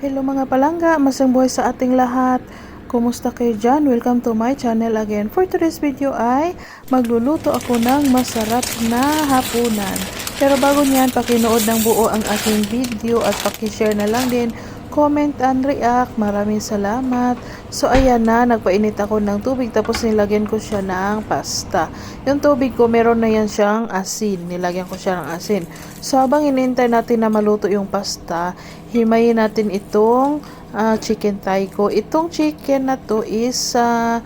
Hello mga palangga, masang buhay sa ating lahat. Kumusta kayo dyan? Welcome to my channel again. For today's video ay magluluto ako ng masarap na hapunan. Pero bago niyan, pakinood ng buo ang aking video at pakishare na lang din, comment and react. Maraming salamat. So ayan na, nagpainit ako ng tubig tapos nilagyan ko siya ng pasta. Yung tubig ko, meron na yan siyang asin. Nilagyan ko siya ng asin. So habang inintay natin na maluto yung pasta, himayin natin itong ah, chicken thigh ko. Itong chicken na to is ah,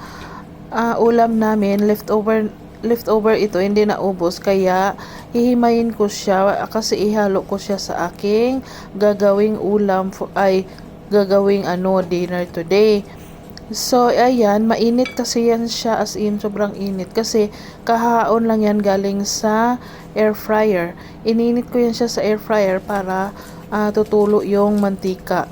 ah, ulam namin, leftover leftover ito, hindi na ubos. Kaya, hihimayin ko siya kasi ihalo ko siya sa aking gagawing ulam for, ay gagawing ano dinner today. So, ayan, mainit kasi yan siya as in, sobrang init. Kasi, kahaon lang yan galing sa air fryer. Ininit ko yan siya sa air fryer para ah, tutulo yung mantika.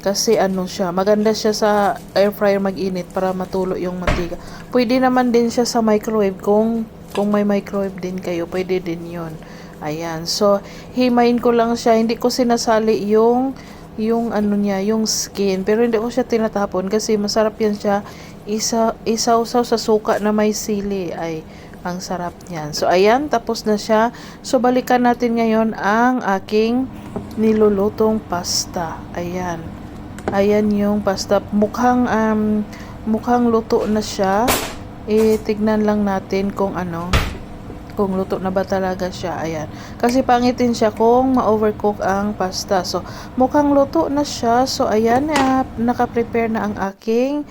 Kasi ano siya, maganda siya sa air fryer mag-init para matulo yung mantika. Pwede naman din siya sa microwave kung kung may microwave din kayo, pwede din 'yon. Ayan. So, himayin ko lang siya. Hindi ko sinasali yung yung ano niya, yung skin. Pero hindi ko siya tinatapon kasi masarap yan siya. Isa, isaw-saw sa suka na may sili. Ay, ang sarap niyan. So, ayan. Tapos na siya. So, balikan natin ngayon ang aking nilulutong pasta. Ayan. Ayan yung pasta. Mukhang, um, mukhang luto na siya. Tignan lang natin kung ano kung luto na ba talaga siya. Ayan. Kasi pangitin siya kung ma-overcook ang pasta. So, mukhang luto na siya. So, ayan, uh, naka-prepare na ang aking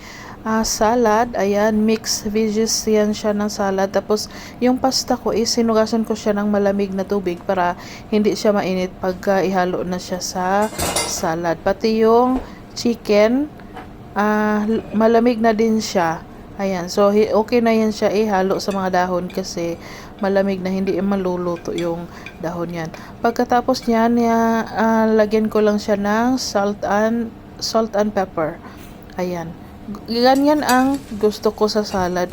ah, salad. Ayan, mixed veggies yan siya ng salad. Tapos, yung pasta ko is sinugasan ko siya ng malamig na tubig para hindi siya mainit pagka ihalo na siya sa salad. Pati yung chicken, ah, malamig na din siya. Ayan, so okay na yan siya ihalo sa mga dahon kasi malamig na hindi maluluto yung dahon yan. Pagkatapos niyan, ya, ah, lagyan ko lang siya ng salt and salt and pepper. Ayan. Ganyan ang gusto ko sa salad.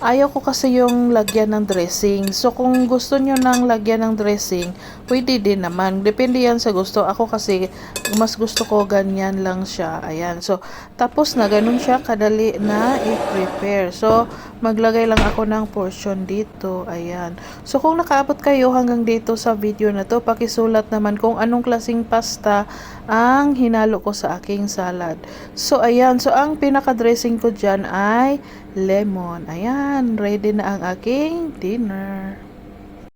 Ayaw ko kasi yung lagyan ng dressing. So, kung gusto nyo ng lagyan ng dressing, pwede din naman. Depende yan sa gusto. Ako kasi, mas gusto ko ganyan lang siya. Ayan. So, tapos na, ganun siya kadali na i-prepare. So, maglagay lang ako ng portion dito. Ayan. So, kung nakaabot kayo hanggang dito sa video na to, pakisulat naman kung anong klasing pasta ang hinalo ko sa aking salad. So, ayan. So, ang pinaka-dressing ko dyan ay lemon. Ayan. Ready na ang aking dinner.